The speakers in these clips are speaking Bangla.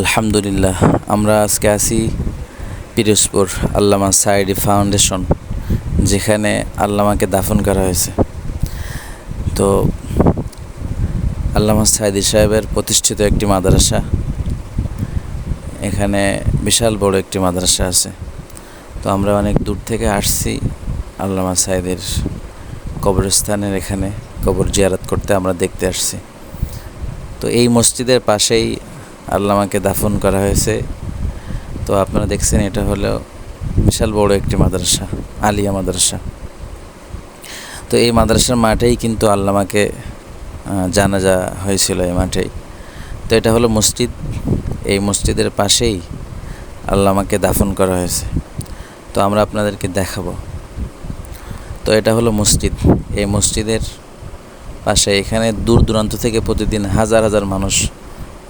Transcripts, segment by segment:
আলহামদুলিল্লাহ, আমরা আজকে আছি পিরোজপুর আল্লামা সাইডি ফাউন্ডেশন, যেখানে আল্লামাকে দাফন করা হয়েছে। তো আল্লামা সাইদি সাহেবের প্রতিষ্ঠিত একটি মাদ্রাসা, এখানে বিশাল বড় একটি মাদ্রাসা আছে। তো আমরা অনেক দূর থেকে আসছি আল্লামা সাইদের কবরস্থানের এখানে, কবর জিয়ারত করতে আমরা দেখতে আসছি। তো এই মসজিদের পাশেই আল্লামাকে দাফন করা হয়েছে। তো আপনারা দেখছেন, এটা হলো বিশাল বড় একটি মাদ্রাসা, আলিয়া মাদ্রাসা। তো এই মাদ্রাসার মাঠেই কিন্তু আল্লামাকে জানাজা হয়েছিল এই মাঠেই। তো এটা হলো মসজিদ। এই মসজিদের পাশেই আল্লামাকে দাফন করা হয়েছে। তো আমরা আপনাদেরকে দেখাবো। তো এটা হলো মসজিদ। এই মসজিদের পাশে এখানে দূর দূরান্ত থেকে প্রতিদিন হাজার হাজার মানুষ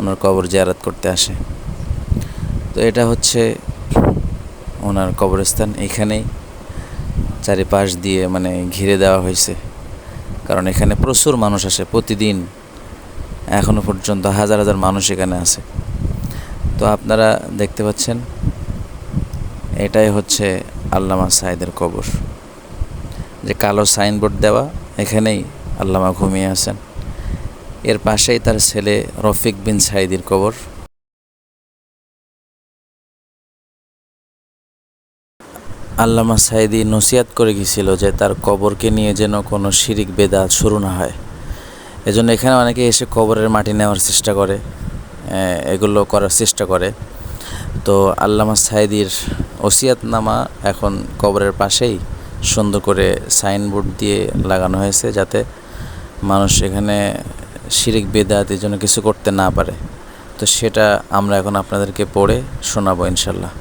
ওনার কবর জিয়ারত করতে আসে। তো এটা হচ্ছে ওনার কবরস্থান এখানেই। চারিপাশ দিয়ে মানে ঘিরে দেওয়া হয়েছে। কারণ এখানে প্রচুর মানুষ আসে প্রতিদিন। এখনও পর্যন্ত হাজার হাজার মানুষ এখানে আছে। তো আপনারা দেখতে পাচ্ছেন, এটাই হচ্ছে আল্লামা সাইদের কবর। যে কালো সাইনবোর্ড দেওয়া, এখানেই আল্লামা ঘুমিয়ে আছেন। এর পাশেই তার ছেলে রফিক বিন সাইদির কবর। আল্লামা সাইদি নসিয়াত করে গিয়েছিল যে তার কবরকে নিয়ে যেন কোনো শিরিক বেদাত শুরু না হয়। এজন্য এখানে অনেকে এসে কবরের মাটি নেওয়ার চেষ্টা করে এগুলো করার চেষ্টা করে। তো আল্লামা সাইদির ওসিয়াতনামা এখন কবরের পাশেই সুন্দর করে সাইনবোর্ড দিয়ে লাগানো হয়েছে যাতে মানুষ এখানে শিরিক বেদাত এই জন্য কিছু করতে না পারে। তো সেটা আমরা এখন আপনাদেরকে পড়ে শোনাবো ইনশাল্লাহ।